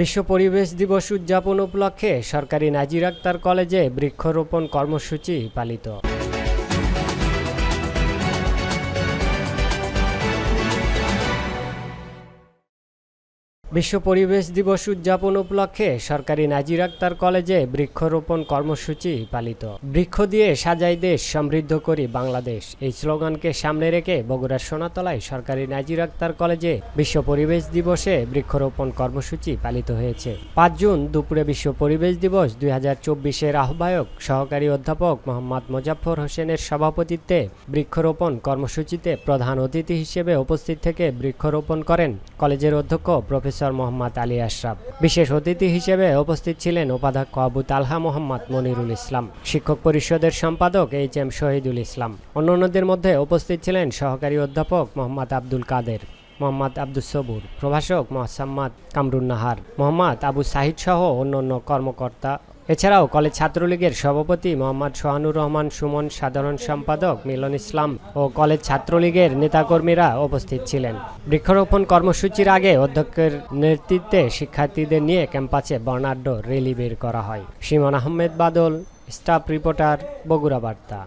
বিশ্ব পরিবেশ দিবস উদযাপন উপলক্ষে সরকারি নাজির আক্তার কলেজে বৃক্ষরোপণ কর্মসূচি পালিত। বিশ্ব পরিবেশ দিবস উদযাপন উপলক্ষে সরকারি নাজির আক্তার কলেজে বৃক্ষরোপণ কর্মসূচি পালিত। বৃক্ষ দিয়ে সাজাই দেশ, সমৃদ্ধ করি বাংলাদেশ। এই স্লোগানকে সামনে রেখে বগুড়ার সোনাতলায় সরকারি নাজির আক্তার কলেজে বিশ্ব পরিবেশ দিবসে বৃক্ষরোপণ কর্মসূচি পালিত হয়েছে। পাঁচ জুন, দুপুরে বিশ্ব পরিবেশ দিবস দুই হাজার চব্বিশের আহ্বায়ক, সহকারী অধ্যাপক মোহাম্মদ মোজাফর হোসেনের সভাপতিত্বে বৃক্ষরোপণ কর্মসূচিতে প্রধান অতিথি হিসেবে উপস্থিত থেকে বৃক্ষরোপণ করেন কলেজের অধ্যক্ষ প্রফেসর মোহাম্মদ আলী আশরাফ। বিশেষ অতিথি হিসেবে উপস্থিত ছিলেন উপাধ্যক্ষ আবু তালহা মোহাম্মদ মনিরুল ইসলাম। শিক্ষক পরিষদের সম্পাদক এইচ এম শহীদুল ইসলাম। অন্যান্যদের মধ্যে উপস্থিত ছিলেন সহকারী অধ্যাপক মোহাম্মদ আব্দুল কাদের, মোহাম্মদ আব্দুল সবুর, প্রভাষক মোহাম্মদ কামরুন নাহার, মোহাম্মদ আবু সাহিদ সহ অন্যান্য কর্মকর্তা এছাড়াও কলেজ ছাত্রলীগের সভাপতি মোহাম্মদ সোহানুর রহমান, সুমন সাধারণ সম্পাদক মিলন ইসলাম ও কলেজ ছাত্রলীগের নেতাকর্মীরা উপস্থিত ছিলেন। বৃক্ষরোপণ কর্মসূচির আগে অধ্যক্ষের নেতৃত্বে শিক্ষার্থীদের নিয়ে ক্যাম্পাসে বর্ণাঢ্য রেলি বের করা হয়। সিমন আহমেদ বাদল, স্টাফ রিপোর্টার, বগুড়া বার্তা।